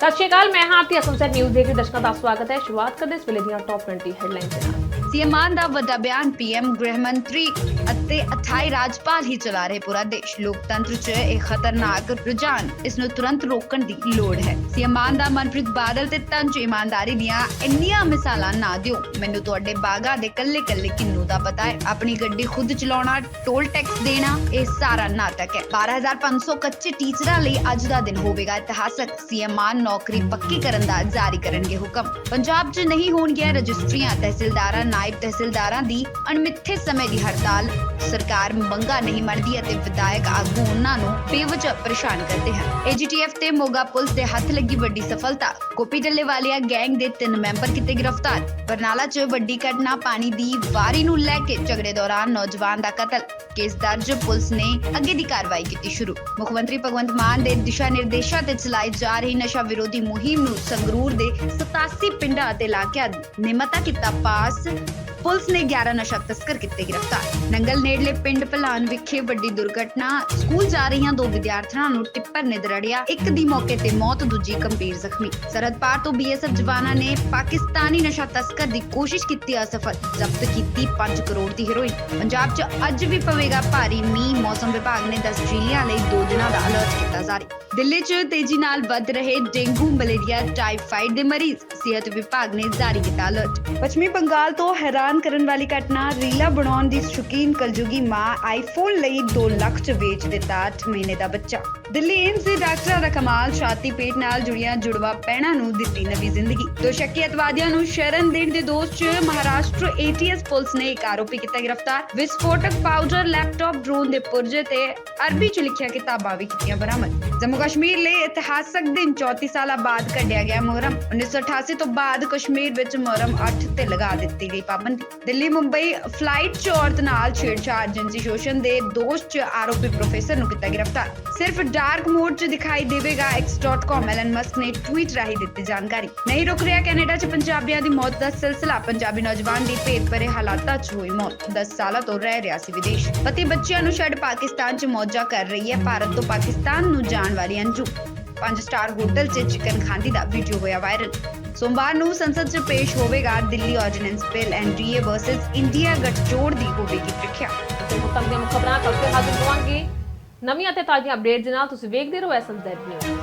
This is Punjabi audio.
ਸਤਿ ਸ਼੍ਰੀ ਅਕਾਲ, ਮੈਂ ਹਾਂ ਆਰਤੀ ਅਸਮਸਰ ਨਿਊਜ਼ ਦੇ ਕੇ ਦਰਸ਼ਕਾਂ ਦਾ ਸਵਾਗਤ ਹੈ। ਸ਼ੁਰੂਆਤ ਕਰਦੇ ਇਸ ਵੇਲੇ ਦੀਆਂ ਟੌਪ 20 ਹੈਡਲਾਈਨਸ ਦੇ ਨਾਲ। ਸੀਐਮ ਮਾਨ ਦਾ ਵੱਡਾ ਬਿਆਨ ਪੀਐਮ ਗ੍ਰਹਿ ਮੰਤਰੀ ਅਤੇ 28 ਰਾਜਪਾਲ ਹੀ ਚਲਾ ਰਹੇ ਪੂਰਾ ਦੇਸ਼। ਲੋਕਤੰਤਰ 'ਚ ਇਹ ਖਤਰਨਾਕ ਰੁਝਾਨ, ਇਸ ਨੂੰ ਤੁਰੰਤ ਰੋਕਣ ਦੀ ਲੋੜ ਹੈ। ਸੀਐਮ ਮਾਨ ਦਾ ਮਨਪ੍ਰੀਤ ਬਾਦਲ ਤੇ ਤੰਜ ਇਮਾਨਦਾਰੀ ਦੀਆਂ ਇੰਨੀਆਂ ਮਿਸਾਲਾਂ ਨਾ ਦਿਓ। ਮੈਨੂੰ ਤੁਹਾਡੇ ਬਾਗਾ ਦੇ ਕੱਲੇ ਕੱਲੇ ਕਿੰਨੂ ਦਾ ਪਤਾ ਹੈ। ਆਪਣੀ ਗੱਡੀ ਖੁਦ ਚਲਾਉਣਾ, ਟੋਲ ਟੈਕਸ ਦੇਣਾ, ਇਹ ਸਾਰਾ ਨਾਟਕ ਹੈ। 12500 ਕੱਚੇ ਟੀਚਰਾਂ ਲਈ ਅੱਜ ਦਾ ਦਿਨ ਹੋਵੇਗਾ ਇਤਿਹਾਸਕ। ਸੀਐਮ ਮਾਨ ਨੌਕਰੀ ਪੱਕੀ ਕਰਨ ਦਾ ਜਾਰੀ ਕਰਨਗੇ ਹੁਕਮ। ਪੰਜਾਬ 'ਚ ਨਹੀਂ ਹੋਣਗੀਆਂ ਰਜਿਸਟਰੀਆਂ, ਤਹਿਸੀਲਦਾਰਾਂ ਨਾਇਬ ਤਹਿਸੀਲਦਾਰਾਂ ਦੀ ਅਣਮਿੱਥੇ ਸਮੇਂ ਦੀ ਹੜਤਾਲ। ਸਰਕਾਰ ਮੰਗਾ ਨਹੀਂ ਮੰਨਦੀ ਅਤੇ ਵਿਧਾਇਕ ਆਗੂ ਉਹਨਾਂ ਨੂੰ ਬੇਵਜ੍ਹਾ ਪਰੇਸ਼ਾਨ ਕਰਦੇ ਹਨ। ਏਜੀਟੀਐਫ ਤੇ ਮੋਗਾ ਪੁਲਿਸ ਦੇ ਹੱਥ ਲੱਗੀ ਵੱਡੀ ਸਫਲਤਾ। ਗੋਪੀ ਡੱਲੇਵਾਲੀਆ ਗੈਂਗ ਦੇ ਤਿੰਨ ਮੈਂਬਰ ਕੀਤੇ ਗ੍ਰਿਫਤਾਰ। ਬਰਨਾਲਾ 'ਚ ਵੱਡੀ ਘਟਨਾ ਪਾਣੀ ਦੀ ਵਾਰੀ ਨੂੰ ਲੈ ਕੇ ਝਗੜੇ ਦੌਰਾਨ ਨੌਜਵਾਨ ਦਾ ਕਤਲ। ਕੇਸ ਦਰਜ, ਪੁਲਿਸ ਨੇ ਅੱਗੇ ਦੀ ਕਾਰਵਾਈ ਕੀਤੀ ਸ਼ੁਰੂ। ਮੁੱਖ ਮੰਤਰੀ ਭਗਵੰਤ ਮਾਨ ਦੇ ਦਿਸ਼ਾ ਨਿਰਦੇਸ਼ਾਂ ਤੇ ਚਲਾਈ ਜਾ ਰਹੀ ਨਸ਼ਾ ਵਿਰੋਧੀ ਮੁਹਿੰਮ ਨੂੰ ਸੰਗਰੂਰ ਦੇ 87 ਪਿੰਡਾਂ ਅਤੇ ਇਲਾਕਿਆਂ ਨੇ ਕੀਤਾ ਪਾਸ। ਪੁਲਿਸ ਨੇ 11 ਨਸ਼ਾ ਤਸਕਰ ਕੀਤੇ ਗ੍ਰਿਫਤਾਰ। ਨੰਗਲ ਨੇੜਲੇ ਪਿੰਡ ਭਲਾਨ ਵਿਖੇ ਵੱਡੀ ਦੁਰਘਟਨਾ। ਸਕੂਲ ਜਾ ਰਹੀਆਂ ਦੋ ਵਿਦਿਆਰਥਣਾਂ ਨੂੰ ਟਿੱਪਰ ਨੇ ਦਰੜਿਆ। ਇੱਕ ਦੀ ਮੌਕੇ ਤੇ ਮੌਤ, ਦੂਜੀ ਗੰਭੀਰ ਜ਼ਖਮੀ। ਸਰਹੱਦ ਪਾਰ ਤੋਂ ਬੀਐਸਐਫ ਜਵਾਨਾਂ ਨੇ ਪਾਕਿਸਤਾਨੀ ਨਸ਼ਾ ਤਸਕਰ ਦੀ ਕੋਸ਼ਿਸ਼ ਕੀਤੀ ਅਸਫਲ। ਜ਼ਬਤ ਕੀਤੀ 5 ਕਰੋੜ ਦੀ ਹੈਰੋਇਨ। ਪੰਜਾਬ 'ਚ ਅੱਜ ਵੀ ਪਵੇਗਾ ਭਾਰੀ ਮੀਂਹ। ਮੌਸਮ ਵਿਭਾਗ ਨੇ 10 ਜ਼ਿਲ੍ਹਿਆਂ ਲਈ 2 ਦਿਨਾਂ ਦਾ ਅਲਰਟ ਜਾਰੀ ਦਿੱਲੀ 'ਚ ਤੇਜ਼ੀ ਨਾਲ ਵੱਧ ਰਹੇ ਡੇਂਗੂ ਮਲੇਰੀਆ ਟਾਈਫਾਈਡ ਦੇ ਮਰੀਜ਼, ਸਿਹਤ ਵਿਭਾਗ ਨੇ ਜਾਰੀ ਕੀਤਾ ਅਲਰਟ। ਪੱਛਮੀ ਬੰਗਾਲ ਤੋਂ ਹੈਰਾਨ ਕਰਨ ਵਾਲੀ ਘਟਨਾ, ਰੀਲਾ ਬਣਾਉਣ ਦੀ ਸ਼ੁਕੀਨ ਕਲਜੁਗੀ ਮਾਂ ਆਈਫੋਨ ਲਈ 2 ਲੱਖ 'ਚ ਵੇਚ ਦਿੱਤਾ 8 ਮਹੀਨੇ ਦਾ ਬੱਚਾ। ਦਿੱਲੀ ਏਮਸ ਦੇ ਡਾਕਟਰਾਂ ਦਾ ਕਮਾਲ, ਛਾਤੀ ਪੇਟ ਨਾਲ ਜੁੜੀਆਂ ਜੁੜਵਾ ਪੈਣਾ ਨੂੰ ਦਿੱਤੀ ਨਵੀਂ ਜ਼ਿੰਦਗੀ। ਦੋ ਸ਼ੱਕੀ ਅਤਵਾਦੀਆਂ ਨੂੰ ਸ਼ਰਨ ਦੇਣ ਦੇ ਦੋਸ਼ 'ਚ ਮਹਾਰਾਸ਼ਟਰ ਏਟੀਐਸ ਪੁਲਿਸ ਨੇ ਇੱਕ ਆਰੋਪੀ ਕੀਤਾ ਗ੍ਰਿਫਤਾਰ। ਵਿਸਫੋਟਕ ਪਾਊਡਰ, ਲੈਪਟਾਪ, ਡਰੋਨ ਦੇ ਪੁਰਜੇ ਤੇ ਅਰਬੀ 'ਚ ਲਿਖੀਆਂ ਕਿਤਾਬਾਂ ਵੀ ਕੀਤੀਆਂ ਬਰਾਮਦ। ਜੰਮੂ ਕਸ਼ਮੀਰ ਲਈ ਇਤਿਹਾਸਕ ਦਿਨ 34 ਸਾਲਾਂ ਬਾਅਦ ਕੱਢਿਆ ਗਿਆ ਮੁਹਰਮ। 1988 ਤੋਂ ਬਾਅਦ ਕਸ਼ਮੀਰ ਵਿੱਚ ਮੁਹਰਮ 8 ਤੇ ਲਗਾ ਦਿੱਤੀ ਗਈ ਪਾਬੰਦੀ। ਦਿੱਲੀ, ਮੁੰਬਈ ਫਲਾਈਟ 'ਚ ਔਰਤ ਨਾਲ ਛੇੜਛਾੜ ਜਿਨਸੀ ਸ਼ੋਸ਼ਣ ਦੇ ਦੋਸ਼ 'ਚ ਆਰੋਪੀ ਪ੍ਰੋਫੈਸਰ ਨੂੰ ਕੀਤਾ ਗ੍ਰਿਫਤਾਰ। ਸਿਰਫ ਡਾਰਕ ਮੋਡ 'ਚ ਦਿਖਾਈ ਦੇਵੇਗਾ x.com ਐਲਨ ਮਸਕ ਨੇ ਟਵੀਟ ਰਾਹੀਂ ਦਿੱਤੀ ਜਾਣਕਾਰੀ। ਨਹੀਂ ਰੁਕ ਰਿਹਾ ਕੈਨੇਡਾ 'ਚ ਪੰਜਾਬੀਆਂ ਦੀ ਮੌਤ ਦਾ ਸਿਲਸਿਲਾ। ਪੰਜਾਬੀ ਨੌਜਵਾਨ ਦੀ ਭੇਦ ਭਰੇ ਹਾਲਾਤਾਂ 'ਚ ਹੋਈ ਮੌਤ। 10 ਸਾਲਾਂ ਤੋਂ ਰਹਿ ਰਿਹਾ ਸੀ ਵਿਦੇਸ਼। ਪਤੀ ਬੱਚਿਆਂ ਨੂੰ ਛੱਡ ਪਾਕਿਸਤਾਨ 'ਚ ਮੌਜਾਂ ਕਰ ਰਹੀ ਹੈ। ਭਾਰਤ ਤੋਂ ਪਾਕਿਸਤਾਨ ਨੂੰ ਜਾਣ ਵਾਲੀ ਅੰਜੂ। ਪੰਜ ਸਟਾਰ ਹੋਟਲ 'ਚ ਚਿਕਨ ਖਾਂਦੀ ਦਾ ਵੀਡੀਓ ਹੋਇਆ ਵਾਇਰਲ ਸੋਮਵਾਰ ਨੂੰ ਸੰਸਦ 'ਚ ਪੇਸ਼ ਹੋਵੇਗਾ Delhi ordinance bill NDA versus India ਗੱਠਜੋੜ ਦੀ ਹੋਵੇਗੀ ਪ੍ਰੀਖਿਆ। ਤੇ ਹੁਣ ਦੀਆਂ ਖਬਰਾਂ ਕੱਲ ਫਿਰ ਹਾਜ਼ਰ ਹੋਵਾਂਗੇ ਨਵੀਆਂ ਅਤੇ ਤਾਜ਼ੀਆਂ ਅਪਡੇਟਸ ਨਾਲ ਤੁਸੀਂ ਵੇਖਦੇ ਰਹੋ ਐਸਐਮਜ਼ੈਡ ਨਿਊਜ਼